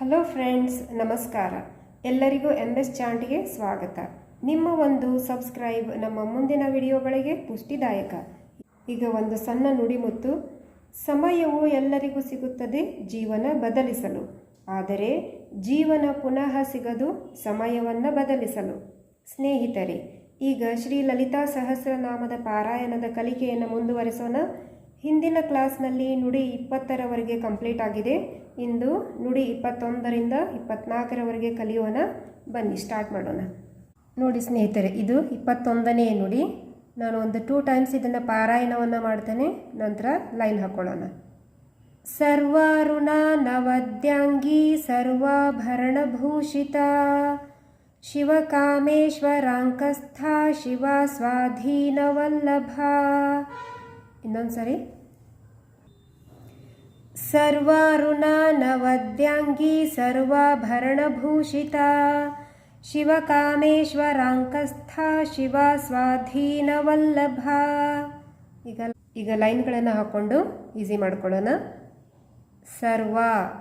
Hello friends ನಮಸ್ಕಾರ. ಎಲ್ಲರಿಗೂ M S ಚಾಂಟ್ಗೆ ಸ್ವಾಗತ. ನಿಮ್ಮ ಒಂದು ಸಬ್ಸ್ಕ್ರೈಬ್ ನಮ್ಮ ಮುಂದಿನ ವಿಡಿಯೋಗಳಿಗೆ ಪುಷ್ಟಿದಾಯಕ. ಈಗ ಒಂದು ಸಣ್ಣ ನುಡಿಮುತ್ತು ಸಮಯವು ಎಲ್ಲರಿಗೂ ಸಿಗುತ್ತದೆ, ಜೀವನ ಬದಲಿಸಲು. ಆದರೆ ಜೀವನ ಪುನಃ ಸಿಗದು ಸಮಯವನ್ನು ಬದಲಿಸಲು. ಸ್ನೇಹಿತರೆ, ಈಗ ಶ್ರೀ ಲಲಿತಾ ಸಹಸ್ರನಾಮದ ಪಾರಾಯಣದ ಕಲಿಕೆಯನ್ನು ಮುಂದುವರಿಸೋಣ. ಹಿಂದಿನ ಕ್ಲಾಸ್ನಲ್ಲಿ ನುಡಿ ಇಪ್ಪತ್ತರವರೆಗೆ ಕಂಪ್ಲೀಟ್ ಆಗಿದೆ. ಇಂದು ನುಡಿ ಇಪ್ಪತ್ತೊಂದರಿಂದ ಇಪ್ಪತ್ನಾಲ್ಕರವರೆಗೆ ಕಲಿಯೋಣ. ಬನ್ನಿ, ಸ್ಟಾರ್ಟ್ ಮಾಡೋಣ. ನೋಡಿ ಸ್ನೇಹಿತರೆ, ಇದು ಇಪ್ಪತ್ತೊಂದನೇ ನುಡಿ. ನಾನು ಒಂದು ಟೂ ಟೈಮ್ಸ್ ಇದನ್ನು ಪಾರಾಯಣವನ್ನು ಮಾಡ್ತೇನೆ. ನಂತರ ಲೈನ್ ಹಾಕ್ಕೊಳ್ಳೋಣ ಸರ್ವಾರುಣ ನವದ್ಯಾಂಗಿ ಸರ್ವಾಭರಣಭೂಷಿತ. ಶಿವಕಾಮೇಶ್ವರಾಂಕಸ್ಥ ಶಿವ ಸ್ವಾಧೀನವಲ್ಲಭ ಇನ್ನೊಂದು ಸರಿ ಸರ್ವಾರುಣಾನವದ್ಯಾಂಗಿ ಸರ್ವಾಭರಣಭೂಷಿತ. ಶಿವಕಾಮೇಶ್ವರಾಂಕಸ್ಥ ಶಿವ ಸ್ವಾಧೀನವಲ್ಲಭ ಈಗ ಈಗ ಲೈನ್ಗಳನ್ನು ಹಾಕ್ಕೊಂಡು ಈಸಿ ಮಾಡ್ಕೊಳ್ಳೋಣ. ಸರ್ವ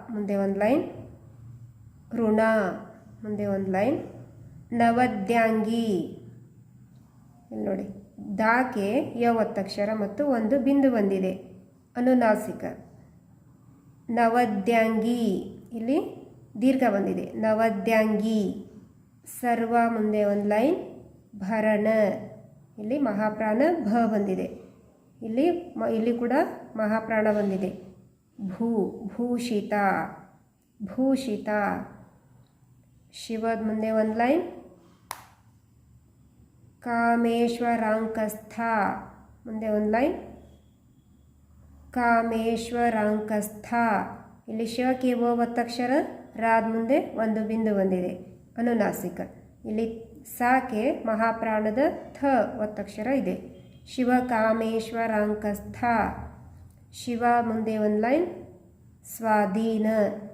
ಮುಂದೆ ಒಂದು ಲೈನ್. ಋಣ ಮುಂದೆ ಒಂದು ಲೈನ್. ನವದ್ಯಾಂಗಿ. ಇಲ್ಲಿ ನೋಡಿ. ದಾಕೆ ಯ ಒತ್ತಕ್ಷರ ಮತ್ತು ಒಂದು ಬಿಂದು ಬಂದಿದೆ. ಅನುನಾಸಿಕ. ನವದ್ಯಾಂಗಿ. ಇಲ್ಲಿ ದೀರ್ಘ ಬಂದಿದೆ. ನವದ್ಯಾಂಗಿ. ಸರ್ವ ಮುಂದೆ ಒಂದು ಲೈನ್. ಭರಣ. ಇಲ್ಲಿ ಮಹಾಪ್ರಾಣ ಭ ಬಂದಿದೆ. ಇಲ್ಲಿ ಇಲ್ಲಿ ಕೂಡ ಮಹಾಪ್ರಾಣ ಬಂದಿದೆ. ಭೂ, ಭೂಷಿತ. ಭೂಷಿತ. ಶಿವದ ಮುಂದೆ ಒಂದು ಲೈನ್. ಕಾಮೇಶ್ವರಾಂಕಸ್ಥ. ಮುಂದೆ ಒಂದು ಲೈನ್. ಕಾಮೇಶ್ವರಾಂಕಸ್ಥ. ಇಲ್ಲಿ ಶಿವಕ್ಕೆ ಓ ಒತ್ತಕ್ಷರ ರಾದ ಮುಂದೆ ಒಂದು ಬಿಂದು ಬಂದಿದೆ. ಅನುನಾಸಿಕ. ಇಲ್ಲಿ ಸಾಕೆ ಮಹಾಪ್ರಾಣದ ಥ ಒತ್ತಕ್ಷರ ಇದೆ. ಶಿವ ಕಾಮೇಶ್ವರಾಂಕಸ್ಥ. ಶಿವ ಮುಂದೆ ಒಂದು ಲೈನ್. ಸ್ವಾಧೀನ.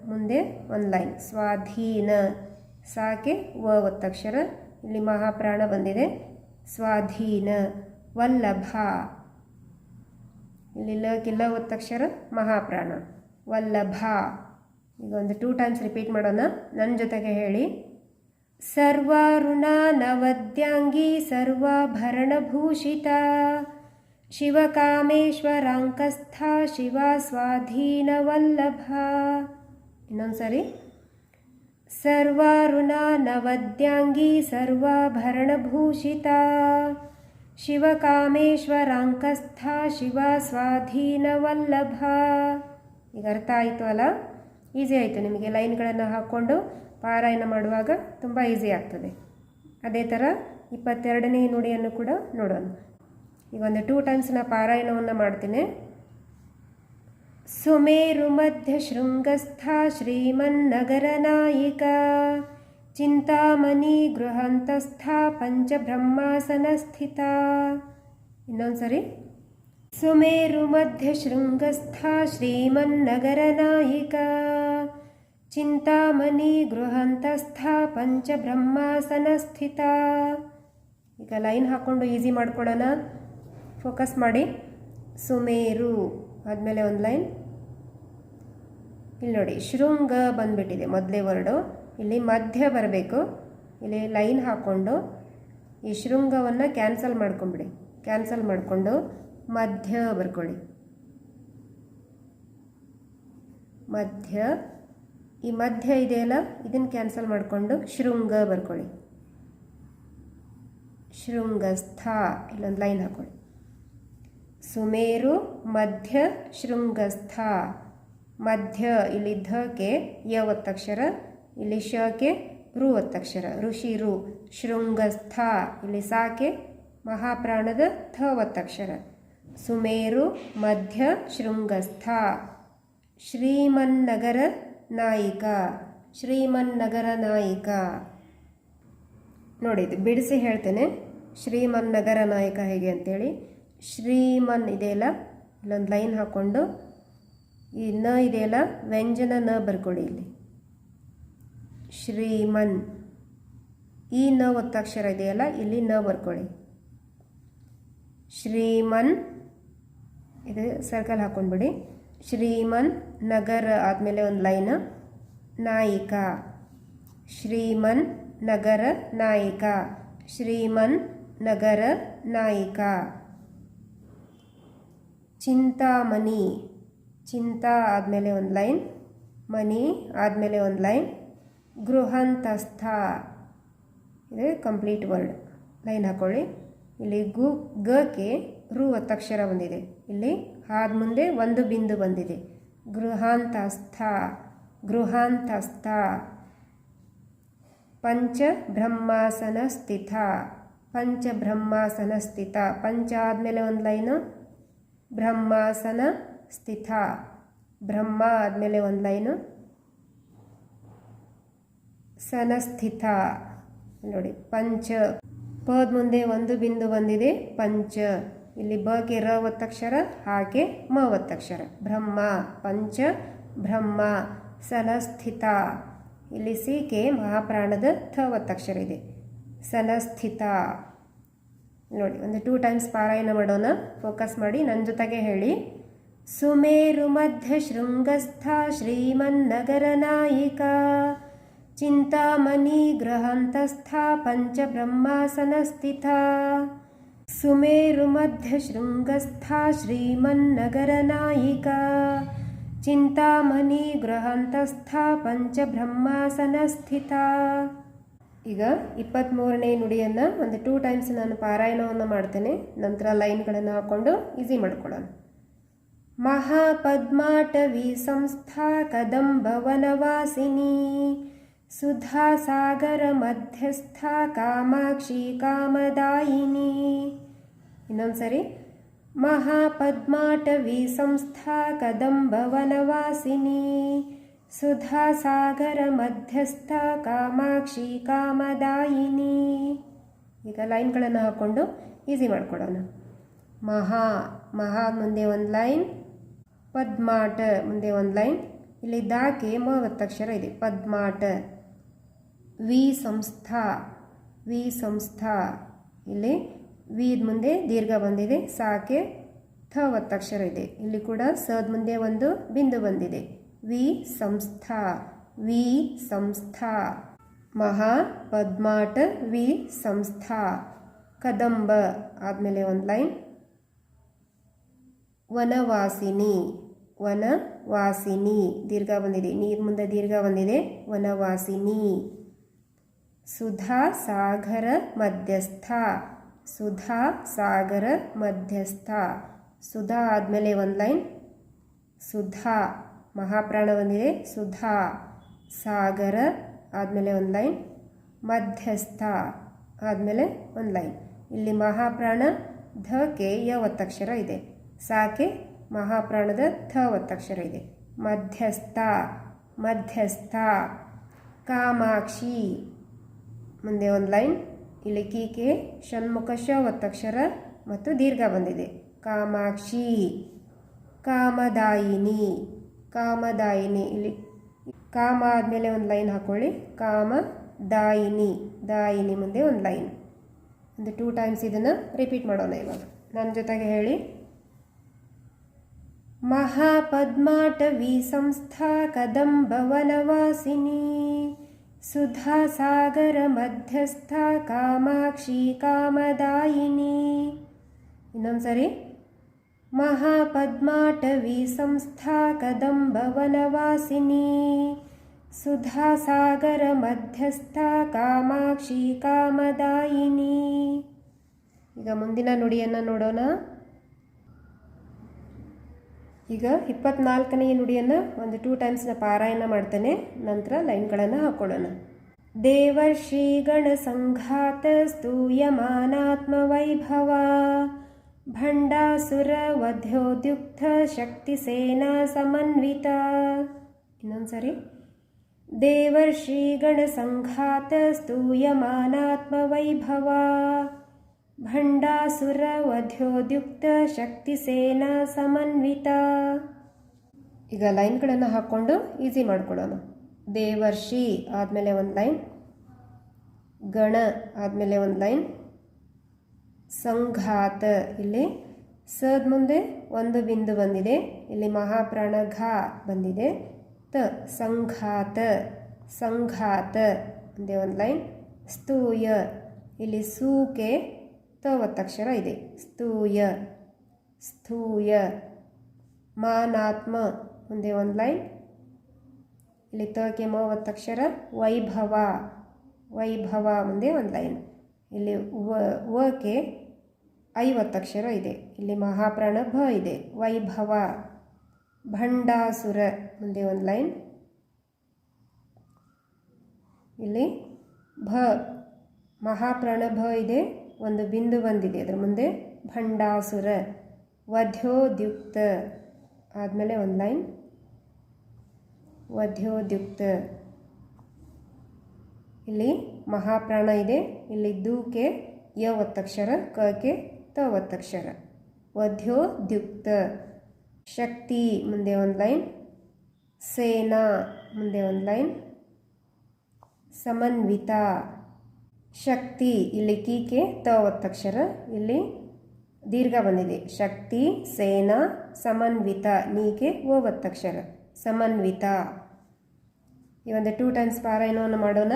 ಮುಂದೆ ಒಂದು ಲೈನ್. ಸ್ವಾಧೀನ. ಸಾಕೆ ವ ಒತ್ತಕ್ಷರ ಇಲ್ಲಿ ಮಹಾಪ್ರಾಣ ಬಂದಿದೆ. ಸ್ವಾಧೀನ ವಲ್ಲಭ. ಇಲ್ಲಿ ಲಕ್ಕಿಲ್ಲ ಒತ್ತಕ್ಷರ ಮಹಾಪ್ರಾಣ. ವಲ್ಲಭ. ಈಗ ಒಂದು ಟೂ ಟೈಮ್ಸ್ ರಿಪೀಟ್ ಮಾಡೋಣ. ನನ್ನ ಜೊತೆಗೆ ಹೇಳಿ. ಸರ್ವಾರುಣ ನವದ್ಯಾಂಗಿ ಸರ್ವಾಭರಣಭೂಷಿತ. ಶಿವಕಾಮೇಶ್ವರಾಂಕಸ್ಥ ಶಿವ ಸ್ವಾಧೀನವಲ್ಲಭ ಇನ್ನೊಂದು ಸರಿ ನವದ್ಯಾಂಗಿ ಸರ್ವಾಭರಣಭೂಷಿತ. ಶಿವಕಾಮೇಶ್ವರಾಂಕಸ್ಥ ಶಿವ ಸ್ವಾಧೀನವಲ್ಲಭ ಈಗ ಅರ್ಥ ಆಯಿತು ಅಲ್ಲ? ಈಸಿ ಆಯಿತು ನಿಮಗೆ ಲೈನ್ಗಳನ್ನು ಹಾಕ್ಕೊಂಡು ಪಾರಾಯಣ ಮಾಡುವಾಗ ತುಂಬ ಈಸಿ ಆಗ್ತದೆ. ಅದೇ ಥರ ಇಪ್ಪತ್ತೆರಡನೇ ನುಡಿಯನ್ನು ಕೂಡ ನೋಡೋಣ. ಈಗ ಒಂದು ಟೂ ಟೈಮ್ಸ್ ಪಾರಾಯಣವನ್ನು ಮಾಡ್ತೀನಿ. ಸುಮೇರು ಮಧ್ಯ ಶೃಂಗಸ್ಥ ಶ್ರೀಮನ್ನಗರನಾಯಿಕ ಚಿಂತಾಮಣಿ ಗೃಹಂತಸ್ಥ ಪಂಚಬ್ರಹ್ಮಾಸನಸ್ಥಿತ ಇನ್ನೊಂದು ಸರಿ ಸುಮೇರು ಮಧ್ಯ ಶೃಂಗಸ್ಥ ಶ್ರೀಮನ್ನಗರನಾಯಿಕ ಚಿಂತಾಮಣಿ ಗೃಹಂತಸ್ಥ ಪಂಚಬ್ರಹ್ಮಾಸನಸ್ಥಿತ ಈಗ ಲೈನ್ ಹಾಕ್ಕೊಂಡು ಈಸಿ ಮಾಡ್ಕೊಳ್ಳೋಣ. ಫೋಕಸ್ ಮಾಡಿ. ಸುಮೇರು ಆದಮೇಲೆ ಒಂದು ಲೈನ್. ಇಲ್ಲಿ ನೋಡಿ ಶೃಂಗ ಬಂದುಬಿಟ್ಟಿದೆ ಮೊದಲೇ ವರ್ಡು ಇಲ್ಲಿ ಮಧ್ಯ ಬರಬೇಕು. ಇಲ್ಲಿ ಲೈನ್ ಹಾಕ್ಕೊಂಡು ಈ ಶೃಂಗವನ್ನು ಕ್ಯಾನ್ಸಲ್ ಮಾಡ್ಕೊಂಬಿಡಿ ಕ್ಯಾನ್ಸಲ್ ಮಾಡಿಕೊಂಡು ಮಧ್ಯ ಬರ್ಕೊಳ್ಳಿ. ಮಧ್ಯ. ಈ ಮಧ್ಯ ಇದೆಯಲ್ಲ, ಇದನ್ನು ಕ್ಯಾನ್ಸಲ್ ಮಾಡಿಕೊಂಡು ಶೃಂಗ ಬರ್ಕೊಳ್ಳಿ. ಶೃಂಗಸ್ಥ ಇಲ್ಲೊಂದು ಲೈನ್ ಹಾಕೊಳ್ಳಿ. ಸುಮೇರು ಮಧ್ಯ ಶೃಂಗಸ್ಥ ಮಧ್ಯ ಇಲ್ಲಿ ಧಕ್ಕೆ ಯ ಒತ್ತಕ್ಷರ ಇಲ್ಲಿ ಶಕ್ಕೆ ರು ಒತ್ತಕ್ಷರ ಋಷಿ ರು ಶೃಂಗಸ್ಥ ಇಲ್ಲಿ ಸಾಕೆ ಮಹಾಪ್ರಾಣದ ಥ ಒತ್ತಕ್ಷರ ಸುಮೇರು ಮಧ್ಯ ಶೃಂಗಸ್ಥ ಶ್ರೀಮನ್ನಗರ ನಾಯಿಕ ಶ್ರೀಮನ್ನಗರ ನಾಯಿಕ. ನೋಡಿ, ಇದು ಬಿಡಿಸಿ ಹೇಳ್ತೇನೆ. ಶ್ರೀಮನ್ನಗರ ನಾಯಕ ಹೇಗೆ ಅಂತೇಳಿ. ಶ್ರೀಮನ್ ಇದೆಯಲ್ಲ ಇಲ್ಲೊಂದು ಲೈನ್ ಹಾಕ್ಕೊಂಡು ಈ ನ ಇದೆಯಲ್ಲ? ವ್ಯಂಜನ ನ ಬರ್ಕೊಳ್ಳಿ ಇಲ್ಲಿ. ಶ್ರೀಮನ್. ಈ ನ ಒತ್ತಾಕ್ಷರ ಇದೆಯಲ್ಲ? ಇಲ್ಲಿ ನ ಬರ್ಕೊಳ್ಳಿ ಶ್ರೀಮನ್. ಇದು ಸರ್ಕಲ್ ಹಾಕೊಂಡ್ಬಿಡಿ. ಶ್ರೀಮನ್ ನಗರ ಆದಮೇಲೆ ಒಂದು ಲೈನ್ ನಾಯಿಕ. ಶ್ರೀಮನ್ ನಗರ ನಾಯಿಕ. ಶ್ರೀಮನ್ ನಗರ ನಾಯಿಕ. ಚಿಂತಾಮಣಿ. ಚಿಂತಾ ಆದಮೇಲೆ ಒಂದು ಲೈನ್ ಮನಿ ಆದಮೇಲೆ ಒಂದು ಲೈನ್, ಗೃಹಂತಸ್ಥ. ಇದು ಕಂಪ್ಲೀಟ್ ವರ್ಡ್. ಲೈನ್ ಹಾಕ್ಕೊಳ್ಳಿ ಇಲ್ಲಿ ಗು ಗಕ್ಕೆ ರು ಒತ್ತಕ್ಷರ ಬಂದಿದೆ ಇಲ್ಲಿ ಆದ ಮುಂದೆ ಒಂದು ಬಿಂದು ಬಂದಿದೆ. ಗೃಹಾಂತಸ್ಥ ಗೃಹಾಂತಸ್ಥ. ಪಂಚ ಬ್ರಹ್ಮಾಸನ ಸ್ಥಿತ. ಪಂಚ ಬ್ರಹ್ಮಾಸನ ಸ್ಥಿತ. ಪಂಚ ಆದಮೇಲೆ ಒಂದು ಲೈನು. ಬ್ರಹ್ಮಾಸನ ಸ್ಥಿತ, ಬ್ರಹ್ಮ ಆದಮೇಲೆ ಒಂದು ಲೈನು. ಸನಸ್ಥಿತ, ನೋಡಿ, ಪಂಚ. ಪದ ಮುಂದೆ ಒಂದು ಬಿಂದು ಬಂದಿದೆ, ಪಂಚ. ಇಲ್ಲಿ ಬಗೆ ರ ಒತ್ತಕ್ಷರ ಹಾಗೆ ಮ ಒತ್ತಕ್ಷರ. ಬ್ರಹ್ಮ, ಪಂಚ, ಬ್ರಹ್ಮ, ಸನಸ್ಥಿತ. ಇಲ್ಲಿ ಸಿಕೆ ಮಹಾಪ್ರಾಣದ ಥ ಒತ್ತಕ್ಷರ ಇದೆ. ಸನಸ್ಥಿತ. ನೋಡಿ, ಒಂದು ಟೂ ಟೈಮ್ಸ್ ಪಾರಾಯಣ ಮಾಡೋಣ. ಫೋಕಸ್ ಮಾಡಿ ನನ್ನ ಜೊತೆಗೆ ಹೇಳಿ. ಸುಮೇರು ಮಧ್ಯ ಶೃಂಗಸ್ಥ ಶ್ರೀಮನ್ನಗರ ನಾಯಿಕ ಚಿಂತಾಮಣಿ ಗೃಹಂತಸ್ಥ ಪಂಚಬ್ರಹ್ಮಾಸನ ಸ್ಥಿತ ಸುಮೇರು ಮಧ್ಯ ಶೃಂಗಸ್ಥ ಶ್ರೀಮನ್ನಗರ ನಾಯಿಕ ಚಿಂತಾಮಣಿ ಗೃಹಾಂತಸ್ಥ ಪಂಚಬ್ರಹ್ಮಾಸನ ಸ್ಥಿತ ಈಗ ಇಪ್ಪತ್ತ್ಮೂರನೇ ನುಡಿಯನ್ನು ಒಂದು ಟೂ ಟೈಮ್ಸ್ ನಾನು ಪಾರಾಯಣವನ್ನು ಮಾಡ್ತೇನೆ. ನಂತರ ಲೈನ್ಗಳನ್ನು ಹಾಕ್ಕೊಂಡು ಈಸಿ ಮಾಡ್ಕೊಳ್ಳೋಣ. ಮಹಾಪದ್ಮಾಟವಿ ಸಂಸ್ಥಾ ಕದಂಬವನವಾಸಿನಿ ಸುಧಾಸಾಗರ ಮಧ್ಯಸ್ಥ ಕಾಮಾಕ್ಷಿ ಕಾಮದಾಯಿನಿ. ಇನ್ನೊಂದ್ಸರಿ, ಮಹಾಪದ್ಮಾಟವಿ ಸಂಸ್ಥಾ ಕದಂಬವನವಾಸಿನಿ ಸುಧಾಸಾಗರ ಮಧ್ಯಸ್ಥ ಕಾಮಾಕ್ಷಿ ಕಾಮದಾಯಿನಿ. ಈಗ ಲೈನ್ಗಳನ್ನು ಹಾಕ್ಕೊಂಡು ಈಸಿ ಮಾಡಿಕೊಡೋಣ. ಮಹಾ ಮಹಾ ಮುಂದೆ ಒಂದು ಲೈನ್. ಪದ್ಮಾಟ. ಮುಂದೆ ಒಂದು ಲೈನ್. ಇಲ್ಲಿ ದಾಕೆ ಮೂವತ್ತಕ್ಷರ ಇದೆ. ಪದ್ಮಾಟ. ವಿ ಸಂಸ್ಥಾ. ವಿ ಸಂಸ್ಥಾ. ಇಲ್ಲಿ ವಿದ್ ಮುಂದೆ ದೀರ್ಘ ಬಂದಿದೆ. ಸಾಕೆ ಥ ಒತ್ತಕ್ಷರ ಇದೆ. ಇಲ್ಲಿ ಕೂಡ ಸದ್ ಮುಂದೆ ಒಂದು, ಬಿಂದು ಬಂದಿದೆ. ವಿ ಸಂಸ್ಥಾ. ವಿ ಸಂಸ್ಥಾ. ಮಹಾ ಪದ್ಮಾಟ. ವಿ ಸಂಸ್ಥಾ. ಕದಂಬ. ಆದಮೇಲೆ ಒಂದು ಲೈನ್. ವನವಾಸಿನಿ. ವನವಾಸಿನಿ. ದೀರ್ಘ ಬಂದಿದೆ. ನೀರು ಮುಂದೆ ದೀರ್ಘ ಬಂದಿದೆ. ವನವಾಸಿನಿ. ಸುಧಾ ಸಾಗರ ಮಧ್ಯಸ್ಥ. ಸುಧಾ ಸಾಗರ ಮಧ್ಯಸ್ಥ. ಸುಧಾ ಆದಮೇಲೆ ಒಂದು ಲೈನ್. ಸುಧಾ. ಮಹಾಪ್ರಾಣ ಬಂದಿದೆ. ಸುಧಾ. ಸಾಗರ ಆದಮೇಲೆ ಒಂದು ಲೈನ್. ಮಧ್ಯಸ್ಥ ಆದಮೇಲೆ ಒಂದು ಲೈನ್. ಇಲ್ಲಿ ಮಹಾಪ್ರಾಣ ಧ, ಕೆ, ಯ, ಒತ್ತಕ್ಷರ ಇದೆ. ಸಾಕೆ ಮಹಾಪ್ರಾಣದ ಥ ಒತ್ತಕ್ಷರ ಇದೆ ಮಧ್ಯಸ್ಥ ಮಧ್ಯಸ್ಥ, ಕಾಮಾಕ್ಷಿ. ಮುಂದೆ ಒಂದು ಲೈನ್. ಇಲ್ಲಿ ಕೀಕೆ, ಷಣ್ಮುಖ ಒತ್ತಕ್ಷರ ಮತ್ತು ದೀರ್ಘ ಬಂದಿದೆ. ಕಾಮಾಕ್ಷಿ, ಕಾಮದಾಯಿನಿ ಕಾಮದಾಯಿನಿ. ಇಲ್ಲಿ ಕಾಮ ಆದಮೇಲೆ ಒಂದು ಲೈನ್ ಹಾಕ್ಕೊಳ್ಳಿ ಕಾಮ ದಾಯಿನಿ ದಾಯಿನಿ ಮುಂದೆ ಒಂದು ಲೈನ್. ಒಂದು ಟೂ ಟೈಮ್ಸ್ ಇದನ್ನು ರಿಪೀಟ್ ಮಾಡೋಣ ಇವಾಗ. ನನ್ನ ಜೊತೆಗೆ ಹೇಳಿ. ಮಹಾಪದ್ಮಾಟವಿ ಸಂಸ್ಥಾ ಕದಂಬವನವಾಸಿನಿ. ಸುಧಾಸಾಗರ ಮಧ್ಯಸ್ಥ ಕಾಮಾಕ್ಷಿ ಕಾಮದಾಯಿನಿ. ಇನ್ನೊಂದ್ಸರಿ ಮಹಾಪದ್ಮಾಟವಿ ಸಂಸ್ಥಾ ಕದಂಬವನವಾಸಿನಿ. ಸುಧಾಸಾಗರ ಮಧ್ಯಸ್ಥ ಕಾಮಾಕ್ಷಿ ಕಾಮದಾಯಿನಿ. ಈಗ ಮುಂದಿನ ನುಡಿಯನ್ನು ನೋಡೋಣ. ಈಗ ಇಪ್ಪತ್ನಾಲ್ಕನೆಯ ನುಡಿಯನ್ನು ಒಂದು ಟೂ ಟೈಮ್ಸ್ನ ಪಾರಾಯಣ ಮಾಡ್ತೇನೆ. ನಂತರ ಲೈನ್ಗಳನ್ನು ಹಾಕೊಳ್ಳೋಣ. ಸ್ತೂಯಮಾನಾತ್ಮ ವೈಭವ. ಭಂಡಾಸುರ ವಧ್ಯೋದ್ಯುಕ್ತ ಶಕ್ತಿ ಸೇನಾ ಸಮನ್ವಿತ. ಇನ್ನೊಂದ್ಸರಿ. ಸಂಘಾತ ಸ್ತೂಯಮಾನಾತ್ಮ ವೈಭವ ಭಂಡಾಸುರ ವಧ್ಯೋದ್ಯುಕ್ತ ಶಕ್ತಿ ಸೇನಾ ಸಮನ್ವಿತ. ಈಗ ಲೈನ್ಗಳನ್ನು ಹಾಕ್ಕೊಂಡು ಈಸಿ ಮಾಡ್ಕೊಳ್ಳೋಣ. ದೇವರ್ಷಿ ಆದಮೇಲೆ ಒಂದು ಲೈನ್ ಗಣ ಆದಮೇಲೆ ಒಂದು ಲೈನ್ ಸಂಘಾತ. ಇಲ್ಲಿ ಸದ್ ಮುಂದೆ ಒಂದು ಬಿಂದು ಬಂದಿದೆ. ಇಲ್ಲಿ ಮಹಾಪ್ರಾಣ ಘ ಬಂದಿದೆ. ತ, ಸಂಘಾತ ಸಂಘಾತ. ಒಂದೇ ಒಂದು ಲೈನ್ ಸ್ತೂಯ. ಇಲ್ಲಿ ಸೂಕೆ ತ ಒತ್ತಕ್ಷರ ಇದೆ. ಸ್ಥೂಯ ಸ್ಥೂಯ, ಮಾನಾತ್ಮ. ಮುಂದೆ ಒಂದು ಲೈನ್. ಇಲ್ಲಿ ತೋಕೆ ಮ ಒತ್ತಕ್ಷರ ವೈಭವ ವೈಭವ ಮುಂದೆ ಒಂದು ಲೈನ್. ಇಲ್ಲಿ ವ, ವಕ್ಕೆ ಐವತ್ತಕ್ಷರ ಇದೆ. ಇಲ್ಲಿ ಮಹಾಪ್ರಾಣ ಭ ಇದೆ. ವೈಭವ, ಭಂಡಾಸುರ ಮುಂದೆ ಒಂದು ಲೈನ್. ಇಲ್ಲಿ ಭ ಮಹಾಪ್ರಾಣ ಭ ಇದೆ. ಒಂದು ಬಿಂದು ಬಂದಿದೆ. ಅದರ ಮುಂದೆ ಭಂಡಾಸುರ ವಧ್ಯೋದ್ಯುಕ್ತ ಆದಮೇಲೆ ಒಂದು ಲೈನ್. ವಧ್ಯೋದ್ಯುಕ್ತ. ಇಲ್ಲಿ ಮಹಾಪ್ರಾಣ ಇದೆ. ಇಲ್ಲಿ ದೂಕೆ ಯ ಒತ್ತಕ್ಷರ ಕಕ್ಕೆ ತ ಒತ್ತಕ್ಷರ. ವಧ್ಯೋದ್ಯುಕ್ತ. ಶಕ್ತಿ ಮುಂದೆ ಒಂದು ಲೈನ್. ಸೇನಾ ಮುಂದೆ ಒಂದು ಲೈನ್. ಸಮನ್ವಿತ. ಶಕ್ತಿ, ಇಲ್ಲಿ ಕೀಕೆ ತ ಒತ್ತಕ್ಷರ, ಇಲ್ಲಿ ದೀರ್ಘ ಬಂದಿದೆ. ಶಕ್ತಿ, ಸೇನಾ, ಸಮನ್ವಿತ ನೀಕೆ ಓ ಒತ್ತಕ್ಷರ. ಸಮನ್ವಿತ. ಈ ಒಂದು ಟೂ ಟೈಮ್ಸ್ ಪಾರಾಯಣವನ್ನು ಮಾಡೋಣ.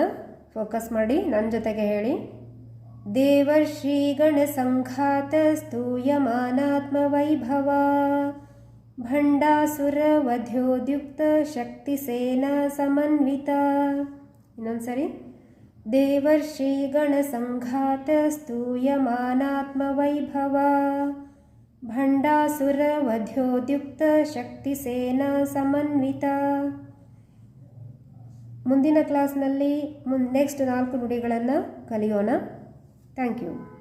ಫೋಕಸ್ ಮಾಡಿ ನನ್ನ ಜೊತೆಗೆ ಹೇಳಿ. ದೇವರ್ಷಿ ಗಣ ಸಂಘಾತ ಸ್ತೂಯಮಾನಾತ್ಮ ವೈಭವ. ಭಂಡಾಸುರ ವಧ್ಯೋದ್ಯುಕ್ತ ಶಕ್ತಿ ಸೇನಾ ಸಮನ್ವಿತ. ಇನ್ನೊಂದ್ಸರಿ. ಶಕ್ತಿ ಸೇನಾ ಸಮನ್ವಿತ. ಮುಂದಿನ ಕ್ಲಾಸ್ನಲ್ಲಿ ಮುನ್ ನೆಕ್ಸ್ಟ್ ನಾಲ್ಕು ನುಡಿಗಳನ್ನು ಕಲಿಯೋಣ. Thank you